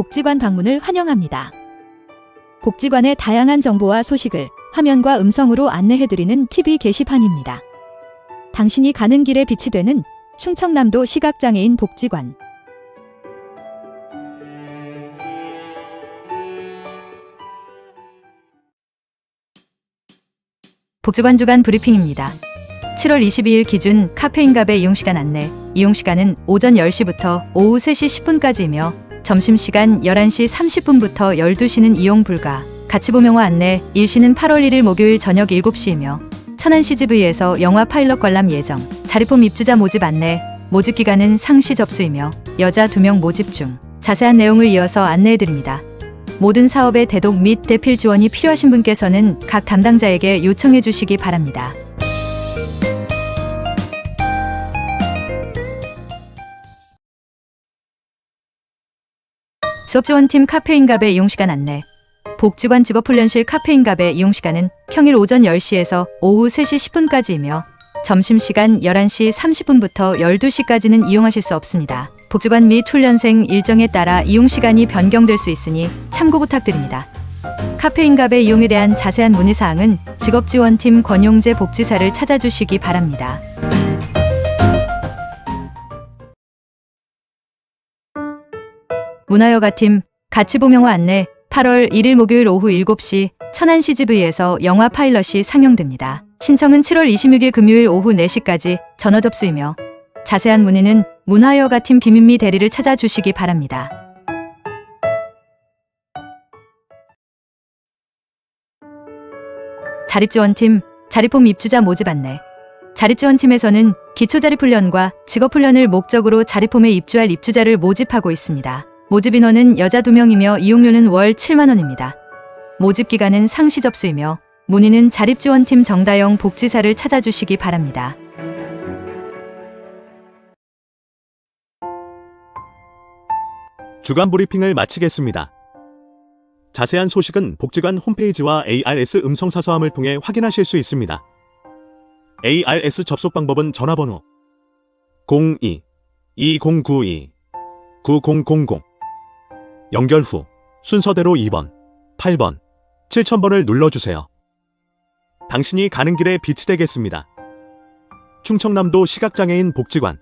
복지관 방문을 환영합니다. 복지관의 다양한 정보와 소식을 화면과 음성으로 안내해드리는 TV 게시판입니다. 당신이 가는 길에 빛이 되는 충청남도 시각장애인 복지관. 복지관 주간 브리핑입니다. 7월 22일 기준 카페인갑의 이용시간 안내. 이용시간은 오전 10시부터 오후 3시 10분까지이며 점심시간 11시 30분부터 12시는 이용 불가. 가치보명화 안내. 일시는 8월 1일 목요일 저녁 7시이며 천안 CGV에서 영화 파일럿 관람 예정. 자리폼 입주자 모집 안내. 모집 기간은 상시 접수이며 여자 2명 모집 중. 자세한 내용을 이어서 안내해드립니다. 모든 사업의 대독 및 대필 지원이 필요하신 분께서는 각 담당자에게 요청해 주시기 바랍니다. 지업지원팀 카페인갑의 이용시간 안내. 복지관 직업훈련실 카페인갑의 이용시간은 평일 오전 10시에서 오후 3시 10분까지이며 점심시간 11시 30분부터 12시까지는 이용하실 수 없습니다. 복지관 및 훈련생 일정에 따라 이용시간이 변경될 수 있으니 참고 부탁드립니다. 카페인갑의 이용에 대한 자세한 문의사항은 직업지원팀 권용재 복지사를 찾아주시기 바랍니다. 문화여가팀 가치보명화 안내 8월 1일 목요일 오후 7시 천안 CGV에서 영화 파일럿이 상영됩니다. 신청은 7월 26일 금요일 오후 4시까지 전화 접수이며 자세한 문의는 문화여가팀 김인미 대리를 찾아주시기 바랍니다. 자립지원팀 자립홈 입주자 모집 안내 자립지원팀에서는 기초자립훈련과 직업훈련을 목적으로 자립홈에 입주할 입주자를 모집하고 있습니다. 모집 인원은 여자 2명이며 이용료는 월 7만원입니다. 모집 기간은 상시 접수이며 문의는 자립지원팀 정다영 복지사를 찾아주시기 바랍니다. 주간 브리핑을 마치겠습니다. 자세한 소식은 복지관 홈페이지와 ARS 음성사서함을 통해 확인하실 수 있습니다. ARS 접속 방법은 전화번호 02-2092-9000 연결 후 순서대로 2번, 8번, 7000번을 눌러주세요. 당신이 가는 길에 빛이 되겠습니다. 충청남도 시각장애인 복지관